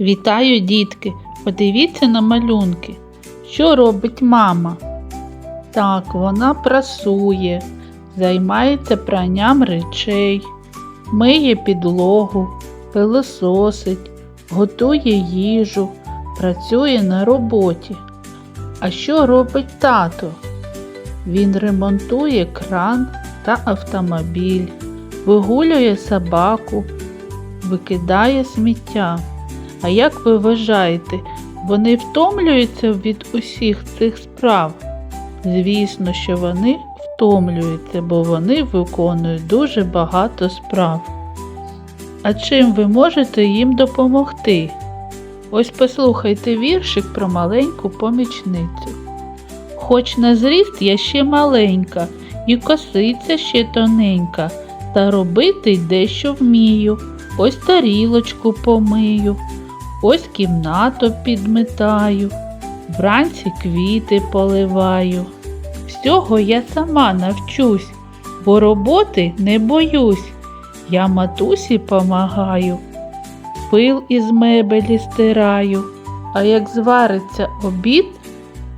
Вітаю, дітки! Подивіться на малюнки. Що робить мама? Так, вона прасує, займається пранням речей, миє підлогу, пилососить, готує їжу, працює на роботі. А що робить тато? Він ремонтує кран та автомобіль, вигулює собаку, викидає сміття. А як ви вважаєте, вони втомлюються від усіх цих справ? Звісно, що вони втомлюються, бо вони виконують дуже багато справ. А чим ви можете їм допомогти? Ось послухайте віршик про маленьку помічницю. Хоч на зріст я ще маленька, і косиця ще тоненька, та робити дещо вмію. Ось тарілочку помию, ось кімнату підметаю, вранці квіти поливаю. Всього я сама навчусь, бо роботи не боюсь. Я матусі помагаю, пил із мебелі стираю, а як звариться обід,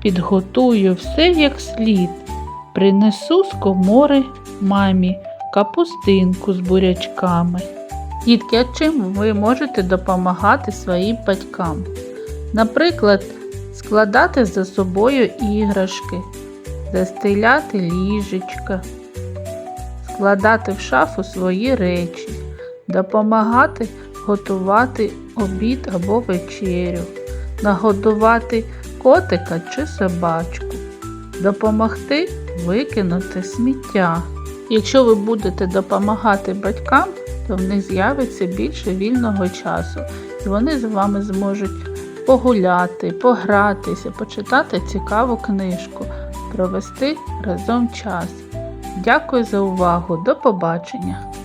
підготую все як слід. Принесу з комори мамі капустинку з бурячками. Дітки, а чим ви можете допомагати своїм батькам? Наприклад, складати за собою іграшки, застеляти ліжечка, складати в шафу свої речі, допомагати готувати обід або вечерю, нагодувати котика чи собачку, допомогти викинути сміття. Якщо ви будете допомагати батькам, то в них з'явиться більше вільного часу, і вони з вами зможуть погуляти, погратися, почитати цікаву книжку, провести разом час. Дякую за увагу. До побачення!